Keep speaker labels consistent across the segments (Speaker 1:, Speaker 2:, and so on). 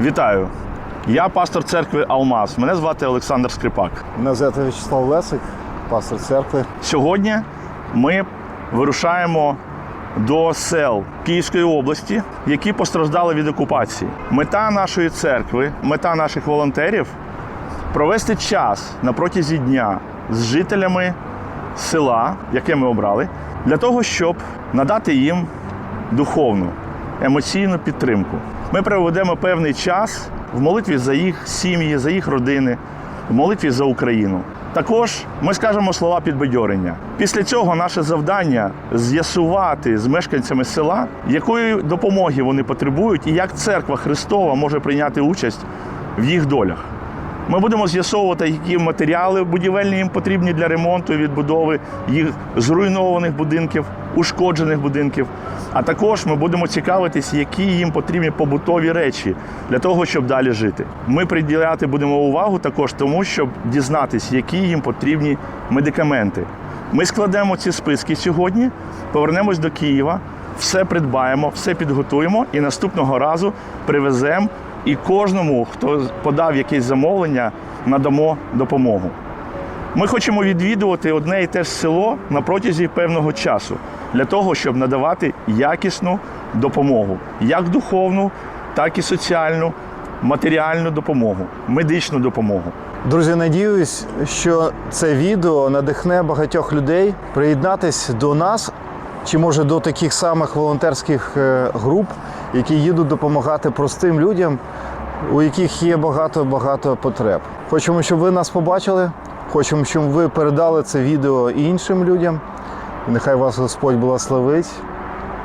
Speaker 1: Вітаю! Я пастор церкви Алмаз. Мене звати Олександр Скрипак.
Speaker 2: Мене звати В'ячеслав Лесик, пастор церкви.
Speaker 1: Сьогодні ми вирушаємо до сел Київської області, які постраждали від окупації. Мета нашої церкви, мета наших волонтерів провести час на протязі дня з жителями села, яке ми обрали, для того, щоб надати їм духовну, емоційну підтримку. Ми проведемо певний час в молитві за їх сім'ї, за їх родини, в молитві за Україну. Також ми скажемо слова підбадьорення. Після цього наше завдання з'ясувати з мешканцями села, якої допомоги вони потребують, і як церква Христова може прийняти участь в їх долях. Ми будемо з'ясовувати, які матеріали будівельні їм потрібні для ремонту і відбудови їх зруйнованих будинків, ушкоджених будинків. А також ми будемо цікавитись, які їм потрібні побутові речі для того, щоб далі жити. Ми приділяти будемо увагу також тому, щоб дізнатися, які їм потрібні медикаменти. Ми складемо ці списки сьогодні, повернемось до Києва, все придбаємо, все підготуємо і наступного разу привеземо і кожному, хто подав якесь замовлення, надамо допомогу. Ми хочемо відвідувати одне і те ж село на протязі певного часу для того, щоб надавати якісну допомогу, як духовну, так і соціальну, матеріальну допомогу, медичну допомогу.
Speaker 2: Друзі, надіюсь, що це відео надихне багатьох людей приєднатись до нас чи може до таких самих волонтерських е, груп, які їдуть допомагати простим людям, у яких є багато-багато потреб. Хочемо, щоб ви нас побачили. Хочемо, щоб ви передали це відео іншим людям. Нехай вас Господь благословить.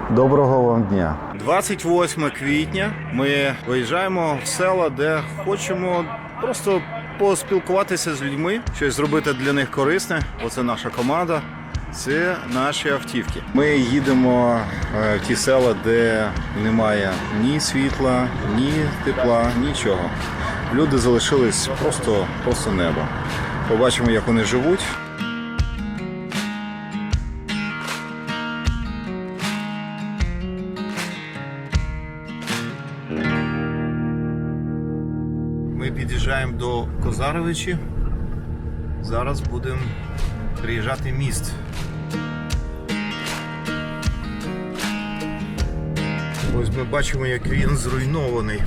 Speaker 2: Доброго вам дня!
Speaker 3: 28 квітня ми виїжджаємо в села, де хочемо просто поспілкуватися з людьми, щось зробити для них корисне. Оце наша команда. Це наші автівки. Ми їдемо е, в ті села, де немає ні світла, ні тепла, нічого. Люди залишились просто, просто небо. Побачимо, як вони живуть. Ми під'їжджаємо до Козаровичі. Зараз будемо приїжджати міст. Ось ми бачимо, як він зруйнований.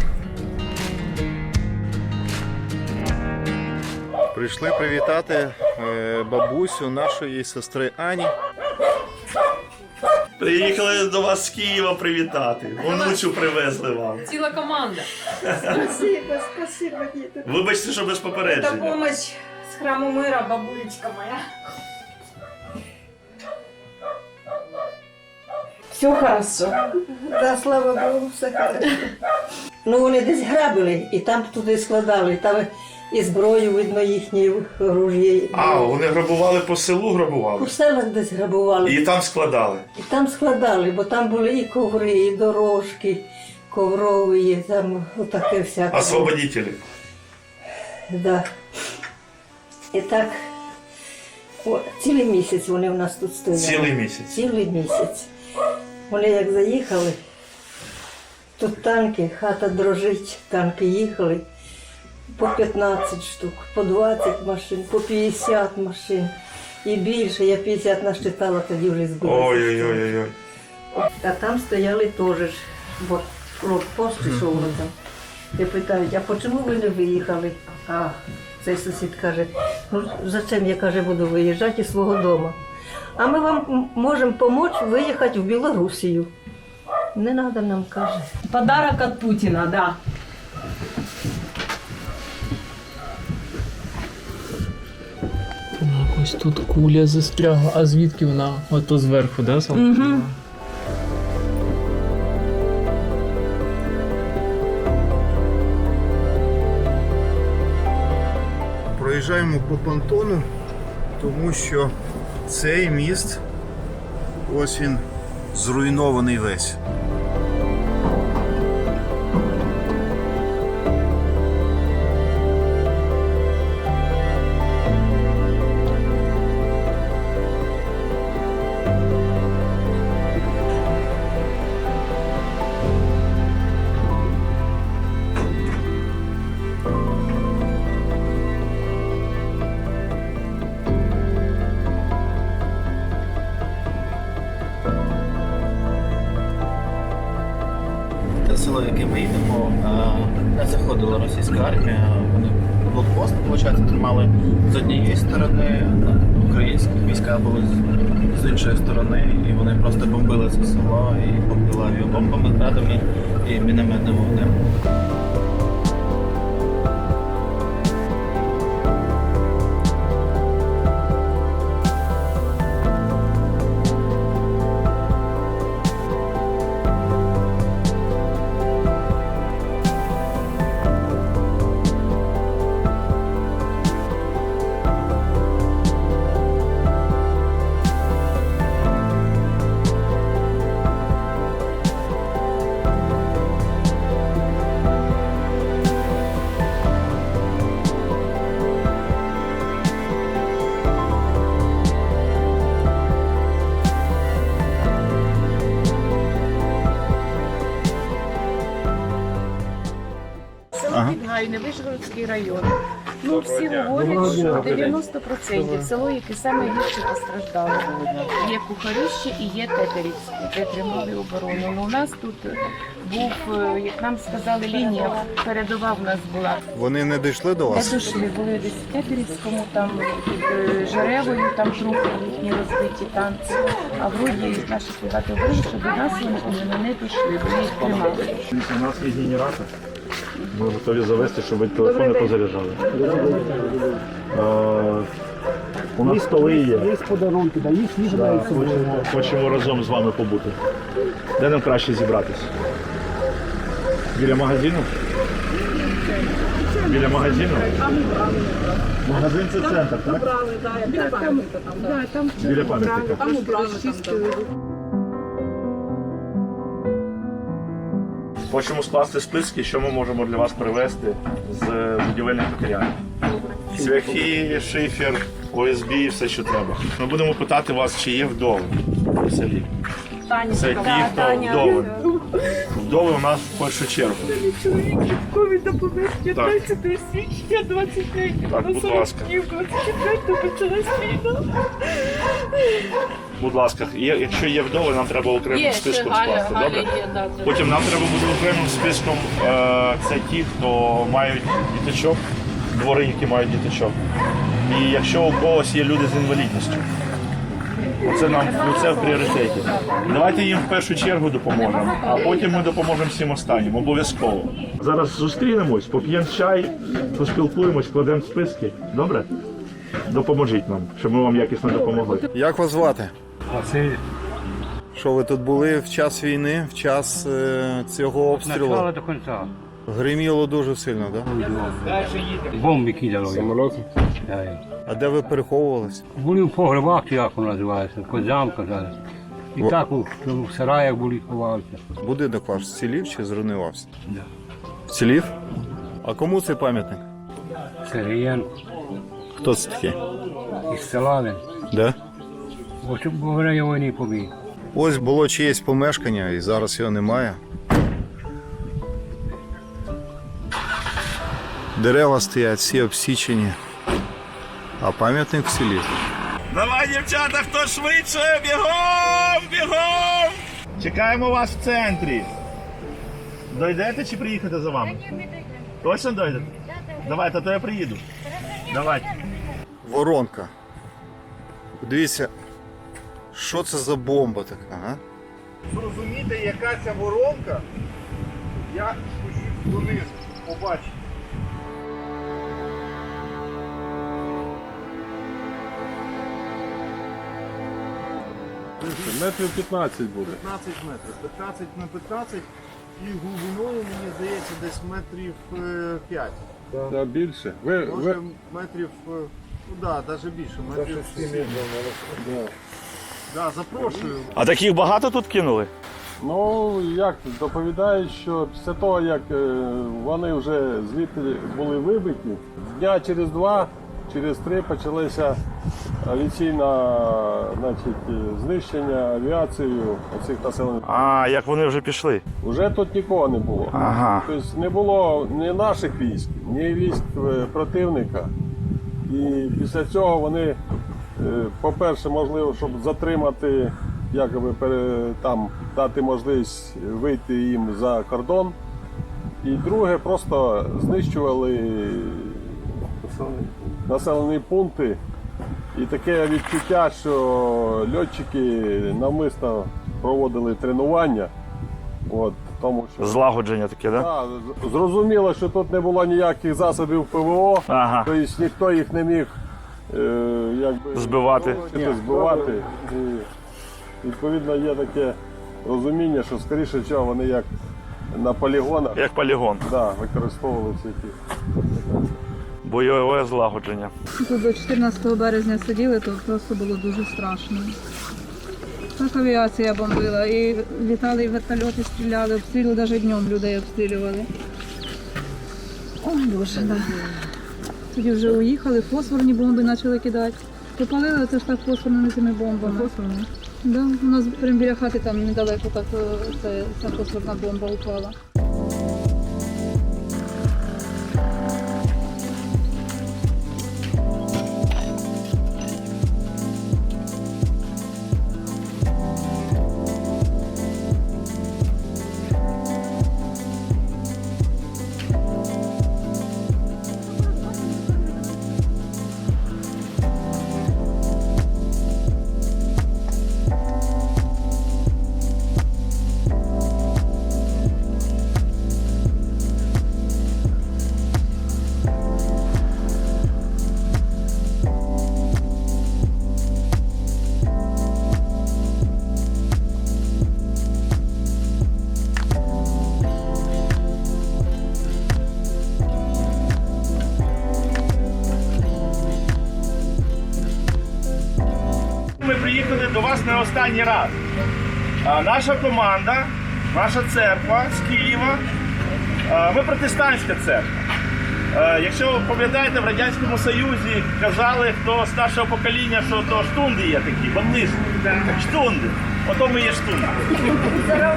Speaker 3: Прийшли привітати е, бабусю нашої сестри Ані.
Speaker 1: Приїхали до вас з Києва привітати. Онучу привезли вам.
Speaker 4: Ціла команда.
Speaker 5: Спасибо, спасибо, діти.
Speaker 1: Вибачте, що без попередження.
Speaker 5: помощь с храму мира, бабулечка моя. Все хорошо. Да, слава Богу, все хорошо.
Speaker 6: Ну вони десь грабили і там туди складали. Там і зброю видно їхні оружие.
Speaker 1: А, вони грабували по селу, грабували.
Speaker 6: селах десь грабували.
Speaker 1: І там складали.
Speaker 6: І там складали, бо там були і коври, і дорожки коврові, там отаке всяке.
Speaker 1: Освободителі.
Speaker 6: Да. І так о, цілий місяць вони в нас тут стояли.
Speaker 1: Цілий місяць.
Speaker 6: Цілий місяць. Вони як заїхали, тут танки, хата дрожить, танки їхали. По 15 штук, по 20 машин, по 50 машин. І більше, я 50 насчитала, тоді вже збилася.
Speaker 1: Ой-ой-ой.
Speaker 6: А там стояли теж, бо блокпост пішов mm там. І питають, а чому ви не виїхали? А цей сусід каже, ну зачем я каже, буду виїжджати із свого дому. А ми вам можемо допомогти виїхати в Білорусію. Не треба нам, каже.
Speaker 4: Подарок від Путіна, да.
Speaker 7: Так, ось тут куля застрягла. А звідки вона? Ото зверху, да? Угу.
Speaker 3: Проїжджаємо по понтону, тому що цей міст, ось він зруйнований весь.
Speaker 8: З, з іншої сторони,
Speaker 9: 90% село, яке саме гірше постраждало. Є Кухаріще і є Тетерівське, де тримали оборону. Ну, у нас тут був, е, як нам сказали, лінія передова в нас була.
Speaker 3: Вони не дійшли до вас?
Speaker 9: дійшли, були десь в Тетерівському, там під е, Жеревою, там трохи їхні розбиті танці. А вроді наші солдати говорили, що до нас вони вони не дійшли, бо їх тримали.
Speaker 1: У нас є генератор. Ми готові завести, щоб ви телефони позаряджали. Е, У нас столи є. Є подарунки, да, їх хочемо, хочемо разом з вами побути. Де нам краще зібратися? Біля магазину? Біля магазину? Магазин це центр, так? Біля пам'ятника. Хочемо скласти списки, що ми можемо для вас привезти з будівельних матеріалів. Цвяхи, шифер, ОСБ і все, що треба. Ми будемо питати вас, чи є вдови в селі. Це ті, хто вдови. Вдови у нас в першу чергу.
Speaker 9: Ковіда помер
Speaker 1: Так.
Speaker 9: 15 січня 23
Speaker 1: Так, будь ласка.
Speaker 9: 24 почалась війна.
Speaker 1: Будь ласка, є, якщо є вдови, нам треба окремим
Speaker 4: Є, ще
Speaker 1: списком
Speaker 4: Галя,
Speaker 1: скласти.
Speaker 4: Галя
Speaker 1: Добре?
Speaker 4: є, да.
Speaker 1: Потім нам треба буде окремим списком е, це ті, хто мають діточок, двори, які мають діточок. І якщо у когось є люди з інвалідністю, оце нам ну, це в пріоритеті. Давайте їм в першу чергу допоможемо, а потім ми допоможемо всім останнім. Обов'язково. Зараз зустрінемось, поп'ємо чай, поспілкуємось, кладемо списки. Добре? Допоможіть нам, щоб ми вам якісно допомогли.
Speaker 3: Як вас звати? Василь. Що ви тут були в час війни, в час е, цього обстрілу?
Speaker 10: до кінця.
Speaker 3: Гриміло дуже сильно, так? Да?
Speaker 10: Бомби кидали. Самолоти?
Speaker 3: А де ви переховувалися?
Speaker 10: Були в погребах, чи як воно називається, козям казали. І
Speaker 3: Во-
Speaker 10: так у, в сараях були ховалися.
Speaker 3: Будинок ваш зцілів чи зруйнувався?
Speaker 10: Да.
Speaker 3: Вцілів? А кому цей пам'ятник?
Speaker 10: Сергієнко
Speaker 3: Хто це такий?
Speaker 10: із села він.
Speaker 3: Де?
Speaker 10: Бо щоб во время побіг.
Speaker 3: Ось було чиєсь помешкання, і зараз його немає. Дерева стоять, всі обсічені. А пам'ятник вцілів.
Speaker 1: Давай, дівчата, хто швидше! Бігом! Бігом! Чекаємо вас в центрі. Дойдете чи приїхати за вами? Точно дойдете? Давайте, то я приїду. Давайте.
Speaker 3: Воронка. Дивіться, що це за бомба така, а?
Speaker 1: Зрозуміти, яка ця воронка, я спущусь донизу, побачите.
Speaker 11: Метрів 15 буде.
Speaker 2: 15 метрів. 15 на 15 і глибиною, мені здається, десь метрів 5.
Speaker 11: Да, більше. Ви,
Speaker 2: Може
Speaker 11: ви...
Speaker 2: метрів, е, ну да, навіть більше, метрів 7. Да, запрошую.
Speaker 1: А таких багато тут кинули?
Speaker 11: Ну, як доповідають, що після того, як е, вони вже звідти були вибиті, дня через два, через три почалося авіаційне значить, знищення авіацією цих населених.
Speaker 1: А, як вони вже пішли.
Speaker 11: Уже тут нікого не було.
Speaker 1: Ага.
Speaker 11: Тобто не було ні наших військ, ні військ е, противника. І після цього вони, по-перше, можливо, щоб затримати, пере- там дати можливість вийти їм за кордон, І друге, просто знищували населені пункти. І таке відчуття, що льотчики навмисно проводили тренування. От, тому що
Speaker 1: Злагодження таке, да?
Speaker 11: Да, зрозуміло, що тут не було ніяких засобів ПВО,
Speaker 1: Ага.
Speaker 11: тобто ніхто їх не міг е, якби,
Speaker 1: Збивати.
Speaker 11: Ні, збивати. І, відповідно, є таке розуміння, що скоріше всього вони як на полігонах
Speaker 1: Як полігон.
Speaker 11: да, використовували всі ті.
Speaker 1: Бойове злагодження.
Speaker 5: Тут до 14 березня сиділи, то просто було дуже страшно. Так авіація бомбила, і літали, і вертольоти стріляли, обстрілювали, навіть днем людей обстрілювали. О, Боже, да. Тоді вже уїхали, фосфорні бомби почали кидати. Попалили це ж так фосфорними цими бомбами. Фосфорні? Да, у нас прямо біля хати там недалеко так е, ця фосфорна бомба упала.
Speaker 1: Не останній раз. А наша команда, наша церква з Києва. Ми протестантська церква. Якщо ви пам'ятаєте, в Радянському Союзі казали, хто старшого покоління, що то штунди є такі, баптисти. Штунди. Ото ми є штунди.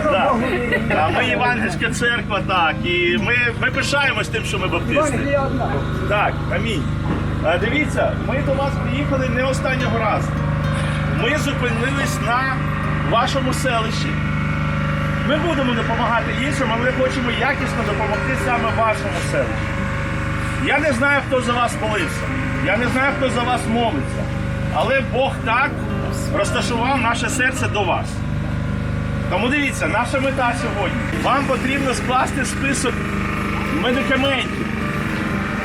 Speaker 1: Да. А ми євангельська церква, так. І ми, ми пишаємось тим, що ми баптисти. Так, амінь. Дивіться, ми до вас приїхали не останнього разу. Ми зупинились на вашому селищі. Ми будемо допомагати іншим, але ми хочемо якісно допомогти саме вашому селищі. Я не знаю, хто за вас молився. Я не знаю, хто за вас молиться. Але Бог так розташував наше серце до вас. Тому дивіться, наша мета сьогодні. Вам потрібно скласти список медикаментів,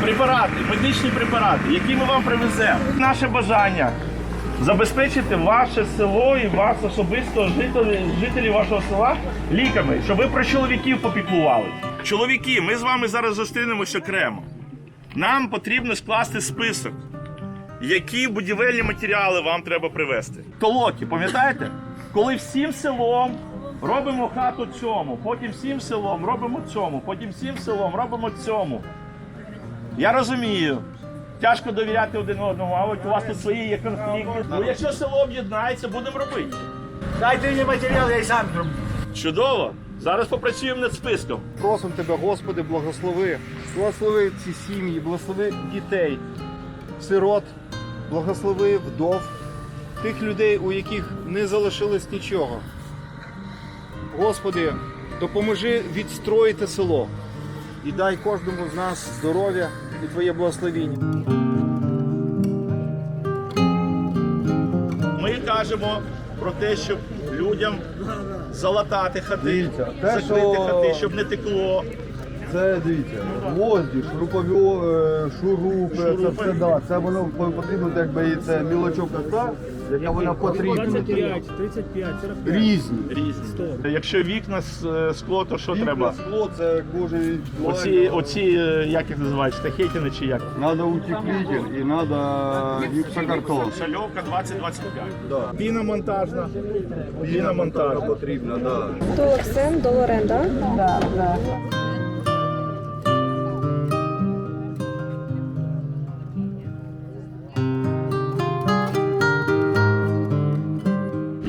Speaker 1: препарати, медичні препарати, які ми вам привеземо. Наше бажання забезпечити ваше село і вас особисто жителі, жителі вашого села ліками, щоб ви про чоловіків попіклували. Чоловіки, ми з вами зараз зустрінемося окремо. Нам потрібно скласти список, які будівельні матеріали вам треба привезти. Толоки, пам'ятаєте? Коли всім селом робимо хату цьому, потім всім селом робимо цьому, потім всім селом робимо цьому. Я розумію. Тяжко довіряти один одному, а от у вас тут свої є конфлікти. Ну якщо село об'єднається, будемо робити.
Speaker 2: Дайте мені матеріал, я й сам зроблю.
Speaker 1: Чудово! Зараз попрацюємо над списком.
Speaker 2: Просимо тебе, Господи, благослови. Благослови ці сім'ї, благослови дітей, сирот, благослови вдов, тих людей, у яких не залишилось нічого. Господи, допоможи відстроїти село і дай кожному з нас здоров'я і Твоє благословіння.
Speaker 1: Ми кажемо про те, щоб людям залатати хати, закрити хати, щоб не текло.
Speaker 11: Це дивіться, гвозді, шурупові, е, шурупи, це все да. Це воно потрібно, якби і це мілочовка та, яка вона потрібна.
Speaker 7: 35,
Speaker 11: Різні.
Speaker 1: Різні. Якщо вікна з е, скло, то що
Speaker 11: Вікна,
Speaker 1: треба?
Speaker 11: скло, це кожен
Speaker 1: Оці, оці, е, як їх називають, штахетіни чи як?
Speaker 11: Надо утеплитель і надо гіпсокартон.
Speaker 1: Шальовка 20-25. Піномонтажна. Піномонтажна.
Speaker 11: Потрібно, да.
Speaker 9: Толоксен до оренда.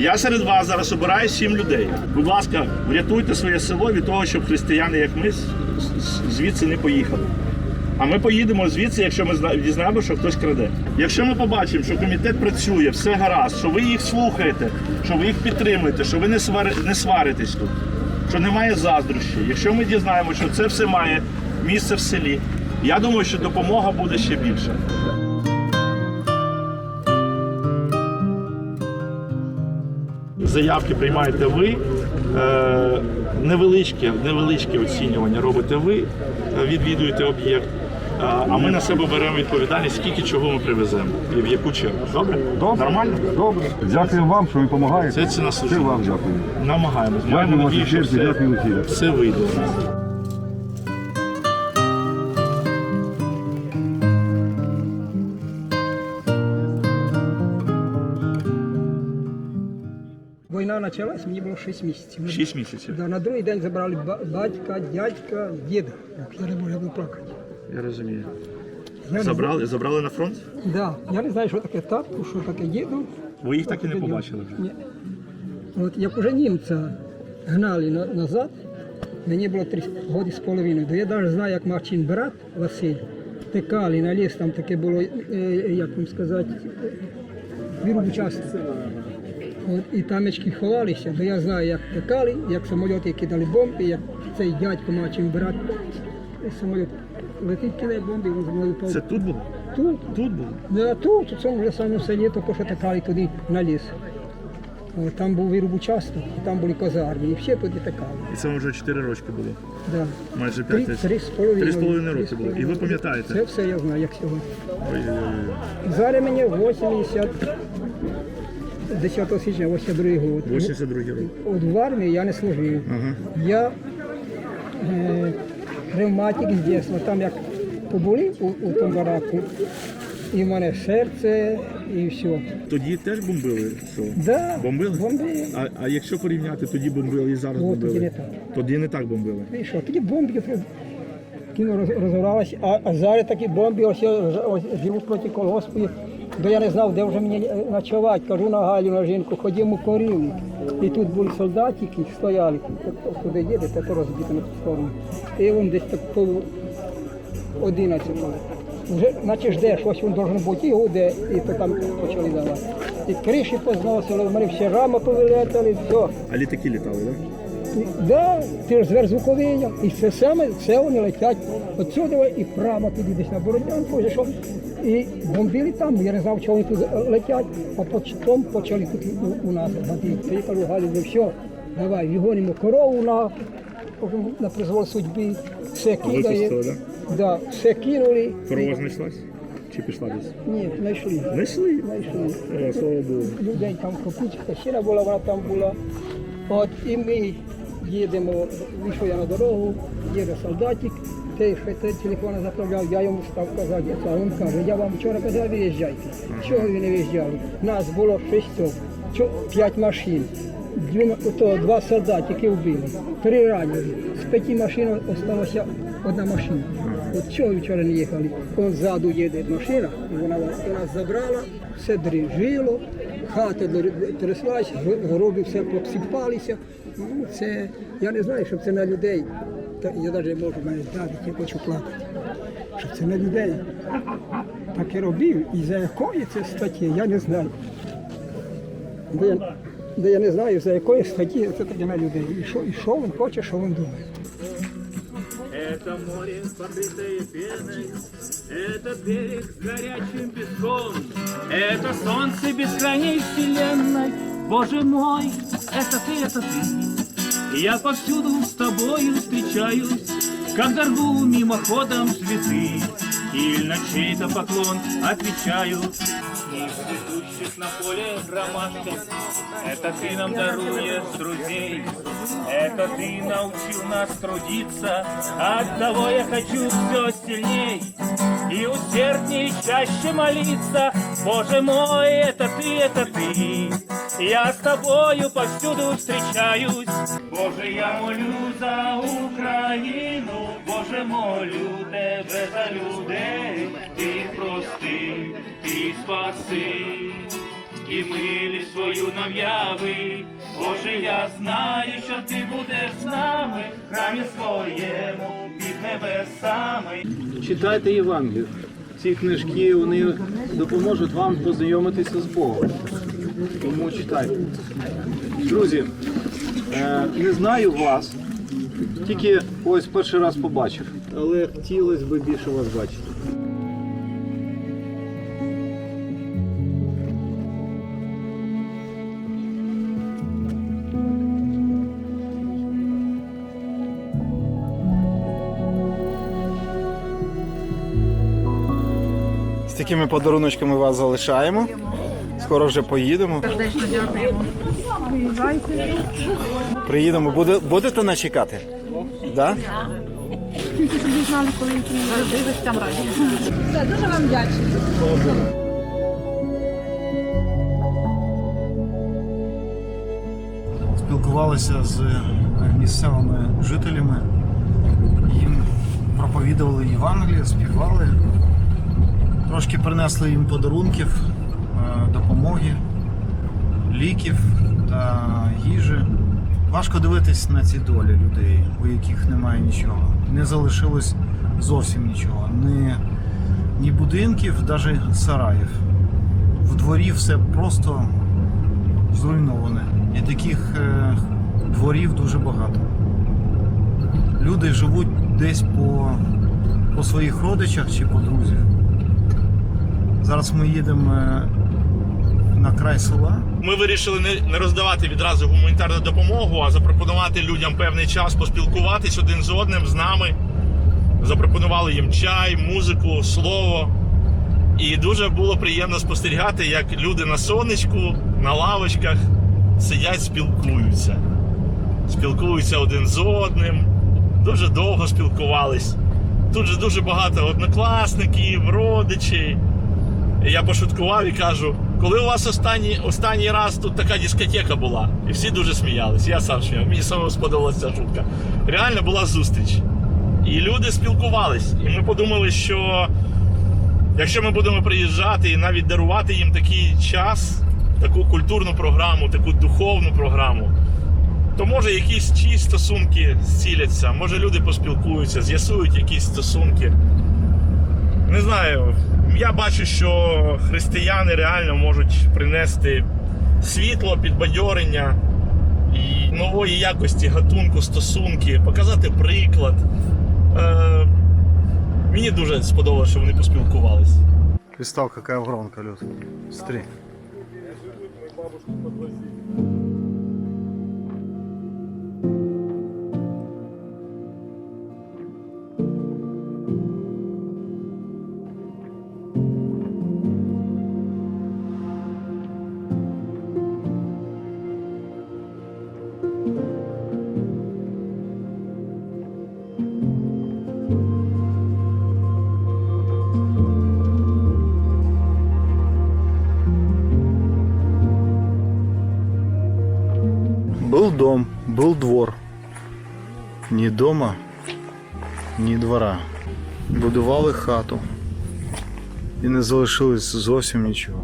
Speaker 1: Я серед вас зараз обираю сім людей. Будь ласка, врятуйте своє село від того, щоб християни, як ми, звідси не поїхали. А ми поїдемо звідси, якщо ми зна- дізнаємо, що хтось краде. Якщо ми побачимо, що комітет працює, все гаразд, що ви їх слухаєте, що ви їх підтримуєте, що ви не, свари, не сваритесь тут. що немає заздрощі, якщо ми дізнаємося, що це все має місце в селі, я думаю, що допомога буде ще більше. Заявки приймаєте ви, е, невеличке, невеличке оцінювання робите ви, е, відвідуєте об'єкт. е, А ми на себе беремо відповідальність, скільки чого ми привеземо і в яку чергу. Добре?
Speaker 11: Добре.
Speaker 1: Нормально?
Speaker 11: Добре. Дякую вам, що ви допомагаєте.
Speaker 1: Це ціна
Speaker 11: Це вам дякую.
Speaker 1: Намагаємось. Маємо надію, що все, все вийде.
Speaker 12: Почалась, мені було 6 місяців.
Speaker 1: Шість місяців.
Speaker 12: Да, на другий день забрали ба- батька, дядька, діда. Я не можу, я плакати.
Speaker 1: Я розумію.
Speaker 12: Я не
Speaker 1: Забрали, забрали на фронт?
Speaker 12: знаю- Да, я не знаю, що таке татку, що таке діду.
Speaker 1: Ви їх так і не побачили вже.
Speaker 12: Ні. От як уже німця гнали на, назад, мені було три роки з половиною. То я навіть знаю, як Марчин брат Василь, текали на ліс, там таке було, е, як вам сказати, віру часто. От, і тамечки ховалися, то я знаю, як текали, як самоліти кидали бомби, як цей дядько Марчин брат, самоліт летить кидає бомби, він мною впав.
Speaker 1: Це тут було?
Speaker 12: Тут.
Speaker 1: Тут було?
Speaker 12: Не тут, у цьому вже самому селі, то що текали туди на ліс. О, Там був вируб участок, і там були казарми, і всі туди текали.
Speaker 1: І це вже 4 роки було.
Speaker 12: Да.
Speaker 1: Майже
Speaker 12: Три,
Speaker 1: 5
Speaker 12: три з половиною.
Speaker 1: Три з половиною
Speaker 12: Три
Speaker 1: роки
Speaker 12: з
Speaker 1: було. І ви пам'ятаєте?
Speaker 12: Це все я знаю, як сьогодні.
Speaker 1: Ой-ой-ой.
Speaker 12: Зараз мені 80, 10 січня, 82 год.
Speaker 1: 82 рік.
Speaker 12: От в армії я не служив.
Speaker 1: Ага.
Speaker 12: Я е, ревматик з дитинства. Там як побули у, у тому бараку, і в мене серце, і все.
Speaker 1: Тоді теж бомбили село?
Speaker 12: Да,
Speaker 1: Бомбили?
Speaker 12: бомбили.
Speaker 1: А, а якщо порівняти, тоді бомбили і зараз
Speaker 12: О,
Speaker 1: бомбили?
Speaker 12: тоді не так.
Speaker 1: Тоді не так бомбили.
Speaker 12: І що, такі бомби кіно роз- розгоралися, а, а зараз такі бомби ось, ось живуть проти колгоспу. Бо я не знав, де вже мені е, ночувати. Кажу на Галю, на жінку, ходімо у корівник. І тут були солдатики, стояли, Т- куди їдете, то розбито на ту сторону. І він десь так по 11. Вже наче ждеш, ось він должен бути і гуде, і то там почали давати. І криші позносили, в мене всі рами повилетали, все.
Speaker 1: А літаки літали, так?
Speaker 12: Да, ти ж зверхзвуковий, і це саме це вони летять отсюди і прямо туди десь на Бородянку, що. І бомбили там, я не знав, чого вони тут летять, а потім почали тут у, у нас гатити. Я кажу, Галю, ну все, давай, відгонимо корову на, на призвол судьби, все кидає.
Speaker 1: Випустили,
Speaker 12: Да, все кинули.
Speaker 1: Корова знайшлась? Чи пішла десь?
Speaker 12: Ні, знайшли.
Speaker 1: Знайшли?
Speaker 12: Знайшли.
Speaker 1: О, слава Богу.
Speaker 12: людей там копичка, щира була, вона там була. От і ми їдемо, вийшов я на дорогу, їде солдатик, той, що той телефон заправляв, я йому став казати, а він каже, я вам вчора казав, виїжджайте. Чого ви не виїжджали? Нас було шістьох, п'ять машин. Дві, то, два солдатики вбили, три ранені. З п'яти машин залишилася одна машина. От чого вчора не їхали? Он ззаду їде машина, вона нас забрала, все дріжило, хата тряслась, г- гроби все посипалися. Ну, це, я не знаю, щоб це на людей Та я навіть можу мене здати, я хочу плакати. Щоб це на людей. Таке робив, і за якої це статті, я не знаю. Бо я, бо я не знаю, за якої статті це таке на людей. І що, і що він хоче, що він думає.
Speaker 13: Это море, покрытое пеной, это берег с горячим песком, это солнце бескрайней вселенной. Боже мой, это ты, это ты. Я повсюду с тобою встречаюсь, когда рву мимоходом цветы, или на чей-то поклон отвечаю. Из цветущих на поле ромашек, это ты нам даруешь друзей, это ты научил нас трудиться, оттого я хочу все сильней и усердней чаще молиться. Боже мой, это ты, это ты, я с тобою повсюду встречаюсь. Боже, я молю за Україну, Боже, молю тебе за людей, ти прости, ти спаси. І милість свою нам яви, Боже, я знаю, що ти будеш з нами, в храмі своєму,
Speaker 8: Читайте Євангелію. Ці книжки вони допоможуть вам познайомитися з Богом. Тому читайте. Друзі,
Speaker 3: Е, не знаю вас, тільки ось перший раз побачив, але хотілося б більше вас бачити. Такими подаруночками вас залишаємо. Скоро вже поїдемо. Приїдемо. Буде, будете нас чекати? Да?
Speaker 5: Дуже вам вдячні.
Speaker 3: Спілкувалися з місцевими жителями, їм проповідували Євангеліє, співали, трошки принесли їм подарунків, е, допомоги, ліків та їжі. Важко дивитись на ці долі людей, у яких немає нічого. Не залишилось зовсім нічого. Ні, ні будинків, навіть сараїв. В дворі все просто зруйноване. І таких е, дворів дуже багато. Люди живуть десь по, по своїх родичах чи по друзях. Зараз ми їдемо е, на край села.
Speaker 1: Ми вирішили не, роздавати відразу гуманітарну допомогу, а запропонувати людям певний час поспілкуватись один з одним з нами. Запропонували їм чай, музику, слово. І дуже було приємно спостерігати, як люди на сонечку, на лавочках сидять, спілкуються. Спілкуються один з одним, дуже довго спілкувались. Тут же дуже багато однокласників, родичів. Я пошуткував і кажу, коли у вас останній, останній раз тут така дискотека була, і всі дуже сміялись. Я сам сміяв, мені самому сподобалася ця шутка. Реально була зустріч. І люди спілкувались. І ми подумали, що якщо ми будемо приїжджати і навіть дарувати їм такий час, таку культурну програму, таку духовну програму, то може якісь чиї стосунки зціляться, може люди поспілкуються, з'ясують якісь стосунки. Не знаю, я бачу, що християни реально можуть принести світло, підбадьорення і нової якості гатунку, стосунки, показати приклад. Е, мені дуже сподобалося, що вони поспілкувалися.
Speaker 3: Представь, яка воронка, Люд. Смотри. Был двор. Ні дома, ні двора. Будували хату. І не залишилось зовсім нічого.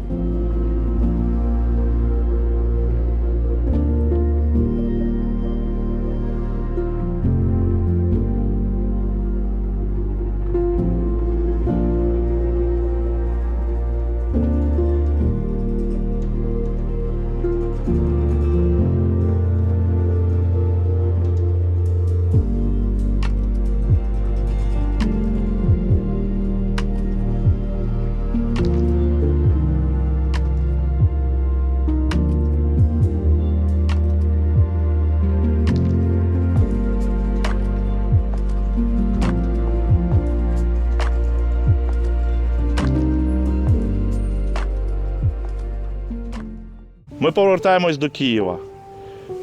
Speaker 1: Повертаємось до Києва.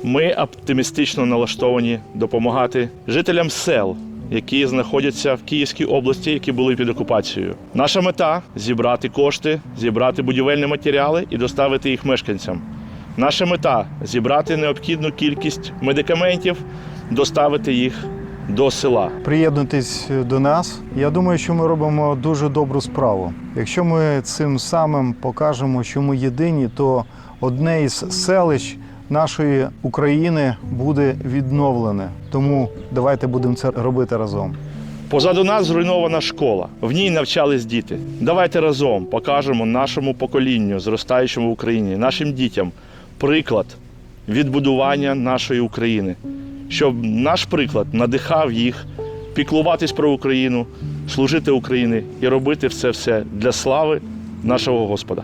Speaker 1: Ми оптимістично налаштовані допомагати жителям сел, які знаходяться в Київській області, які були під окупацією. Наша мета зібрати кошти, зібрати будівельні матеріали і доставити їх мешканцям. Наша мета зібрати необхідну кількість медикаментів, доставити їх до села.
Speaker 2: Приєднуйтесь до нас. Я думаю, що ми робимо дуже добру справу. Якщо ми цим самим покажемо, що ми єдині, то одне із селищ нашої України буде відновлене. Тому давайте будемо це робити разом.
Speaker 1: Позаду нас зруйнована школа. В ній навчались діти. Давайте разом покажемо нашому поколінню, зростаючому в Україні, нашим дітям приклад відбудування нашої України, щоб наш приклад надихав їх піклуватись про Україну, служити Україні і робити все все для слави нашого Господа.